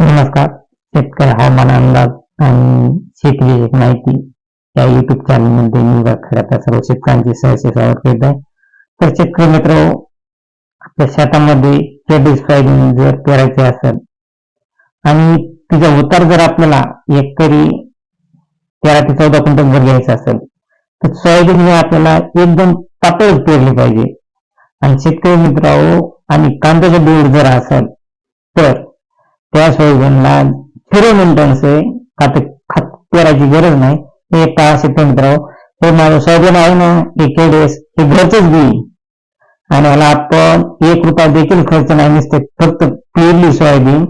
नमस्कार. शेतकरी हवामान अंदाज आणि शेतीविषयक माहिती या युट्यूब चॅनलमध्ये मी खऱ्या सर्व शेतकऱ्यांचे सहसे स्वागत करीत आहे. तर शेतकरी मित्र आपल्या शेतामध्ये केबीज सोयाबीन जर पेरायचे असेल आणि तिचा उतार जर आपल्याला एकतरी तेरा ते चौदा क्विंटल जर घ्यायचा असेल तर सोयाबीन हे आपल्याला एकदम पातळच पेरली पाहिजे. आणि शेतकरी मित्रांनो आणि कांद्याचा बीड जर असेल तर त्या सोयाबीनला फिरोमेंटन्स आहे खत पेरायची गरज नाही. हे पहा शेतकरी मित्रांनो हे माझं सोयाबीन आहे ना हे केडेस हे घरचंच बी आणि याला आपण एक रुपया देखील खर्च नाही नसते फक्त पेरली सोयाबीन.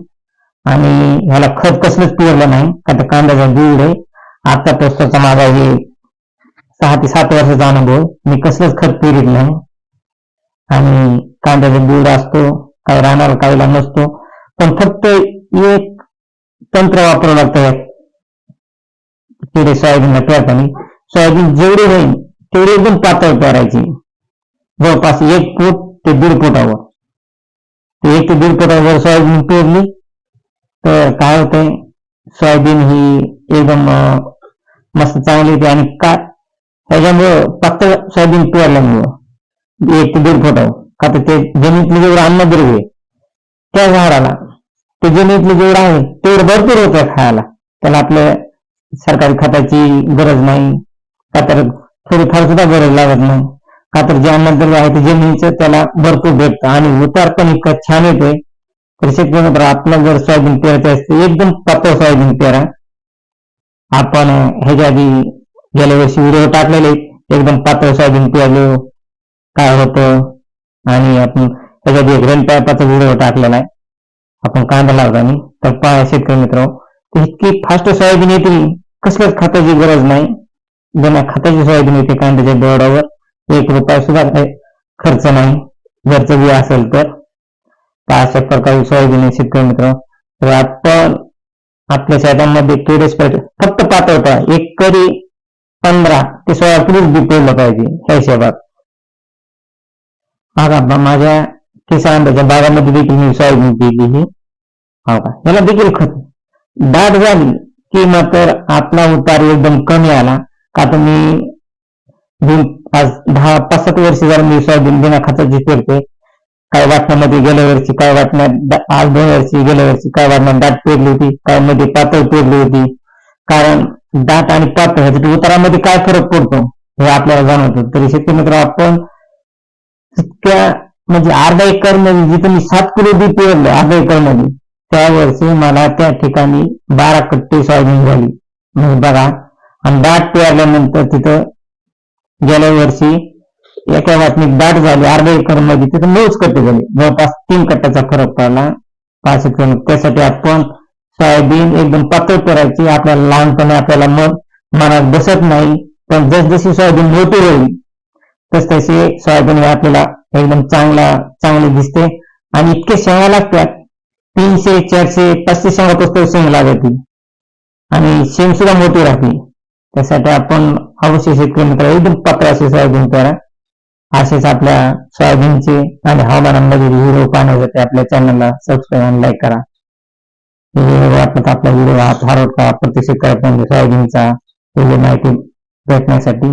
आणि ह्याला खत कसलंच पेरलं नाही का तर कांद्याचा बीड आहे. आता प्रस्तुतचा माझा हे सहा ते सात वर्षाचा अनुभव. मी कसलंच खत पेरीत नाही. आणि कांद्याचा बीड असतो काही राहणार काहीला नसतो. पण फक्त एक तंत्र वापरावं लागतं. यात किडे सोयाबीनला पेरताना सोयाबीन जेवढी होईल तेवढी एकदम पातळ पेरायची जवळपास एक फूट ते दीड फुटावर. एक ते दीड फुटावर सोयाबीन पेरली तर काय होतंय? सोयाबीन ही एकदम मस्त चांगली येते आणि का त्याच्यामुळं पातळ सोयाबीन पेरल्यामुळं एक ते दीड फुटावर. का तर ते जमिनीतलं जेवढं अन्नद्रव्य आहे, त्या झाडाला जमिनीतली जमिनीतलं जेवढं आहे तेवढं भरपूर होतं खायला. त्याला आपल्या सरकारी खताची गरज नाही. का तर थोडीफार सुद्धा गरज लागत नाही. का तर जे अन्नद्रव्य आहे ते जमिनीचं त्याला भरपूर भेटतं. आणि उतार पण इतका छान येते. तर शेतकरी आपलं जर सोयाबीन पेरायचं असते एकदम पातळ सोयाबीन पेरा. आपण ह्याच्या आधी गेल्या वर्षी व्हिडिओ टाकलेले. एकदम पातळ सोयाबीन पेरलो. काय होतं? आणि आपण त्याच्या आधी एक रेल पायपाचा व्हिडिओ टाकलेला आहे. आपण कांदा लावताना तर पहा शेतकरी मित्र इतकी फास्ट सोयाबीन येते कसल्याच खताची गरज नाही. बिना खताची सोयाबीन येते कांद्याच्या बोर्डावर एक रुपया सुद्धा काही खर्च नाही. घरचं बी असेल तर. तर अशा प्रकारे सोयाबीन आहे शेतकरी मित्र तर आपण आपल्या शेतामध्ये केडेस पाहिजे फक्त पातळता एक करी पंधरा ते सोळा किलोच बी पेरलं पाहिजे ह्या हिशोबात. माझ्या किसानाच्या बागामध्ये देखील मी सोयाबीन पेरली ही हो का? याला देखील खत. दाट झाली की मात्र आपला उतार एकदम कमी आला. का तुम्ही दोन पाच दहा पाच सात वर्ष जर मी सोयाबीन बिना खताची पेरते काय वाटण्यामध्ये गेल्या वर्षी काय वाटण्यात आज दोन वर्षी गेल्या वर्षी काय वाटण्यात दाट पेरली होती काय मध्ये पातळ पेरली होती. कारण दाट आणि पातळ ह्यासाठी उतारामध्ये काय फरक पडतो हे आपल्याला जाणवतं. तरी शेती मित्र आपण इतक्या म्हणजे अर्धा एकरमध्ये जिथं मी सात किलो बी पेरलं अर्धा एकरमध्ये त्या वर्षी मला त्या ठिकाणी बारा कट्टे सोयाबीन झाली. म्हणजे बघा आणि दाट पेरल्यानंतर तिथं गेल्या वर्षी एका वाटणीत दाट झाली अर्धा एकरमध्ये तिथं नऊच कट्टे झाले. जवळपास तीन कट्ट्याचा फरक पडला. पाच एकर त्यासाठी आपण सोयाबीन एकदम पातळ करायची आपल्याला लहानपणी आपल्याला मन मनात बसत नाही. पण जसजशी सोयाबीन मोठी होईल तस तसे सोयाबीन हे आपल्याला एकदम चांगला चांगली दिसते. आणि इतके शेंगा लागतात तीनशे चारशे पाचशे शेंगा पुस्तक शेंग लागते आणि शेंग सुद्धा मोठी राहते त्यासाठी आपण अवश्य शेतकरी मित्र एकदम पातळ असे सोयाबीन करा. असेच आपल्या सोयाबीनचे आणि हवामानामध्ये व्हिडिओ पाहण्यासाठी आपल्या चॅनलला सबस्क्राईब आणि लाईक करा. वाटत आपला व्हिडिओ हा फॉरवर्ड करा प्रत्येक शेतकऱ्यापर्यंत सोयाबीनचा माहिती भेटण्यासाठी